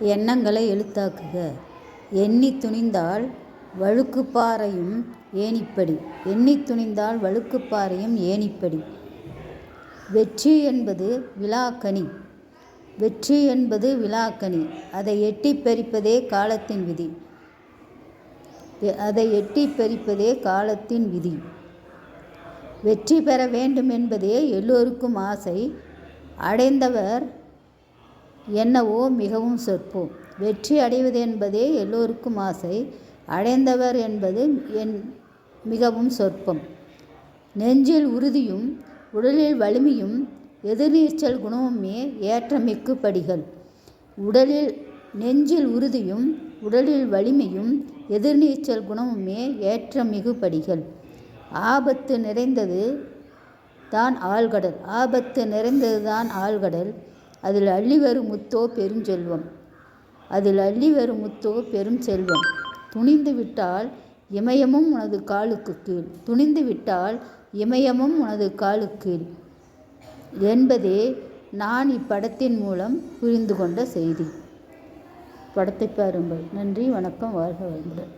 எண்ணங்களை எழுத்தாக்குக. எண்ணி துணிந்தால் வழுக்குப்பாறையும் ஏணிப்படி. எண்ணி துணிந்தால் வழுக்குப்பாறையும் ஏணிப்படி. வெற்றி என்பது விழாக்கனி. வெற்றி என்பது விழாக்கனி. அதை எட்டிப் பறிப்பதே காலத்தின் விதி. அதை எட்டிப் பறிப்பதே காலத்தின் விதி. வெற்றி பெற வேண்டும் என்பதே எல்லோருக்கும் ஆசை. அடைந்தவர் என்னவோ மிகவும் சொற்பம். வெற்றி அடைவது என்பதே எல்லோருக்கும் ஆசை. அடைந்தவர் என்பது என் மிகவும் சொற்பம். நெஞ்சில் உறுதியும் உடலில் வலிமையும் எதிர்நீச்சல் குணமுமே ஏற்றமிக்கு படிகள். உடலில் நெஞ்சில் உறுதியும் உடலில் வலிமையும் எதிர்நீச்சல் குணமுமே ஏற்றமிகு படிகள். ஆபத்து நிறைந்தது தான் ஆழ்கடல். ஆபத்து நிறைந்தது தான் ஆழ்கடல். அதில் அள்ளி வரும் முத்தோ பெருஞ்செல்வம். அதில் அள்ளி வரும் முத்தோ பெரும் செல்வம் துணிந்து விட்டால் இமயமும் உனது காலுக்கு கீழ். துணிந்து விட்டால் இமயமும் உனது காலுக்கு கீழ். என்பதே நான் இப்படத்தின் மூலம் புரிந்து கொண்ட செய்தி. படத்தை பாருங்கள். நன்றி வணக்கம் வாழ்க வளமுடன்.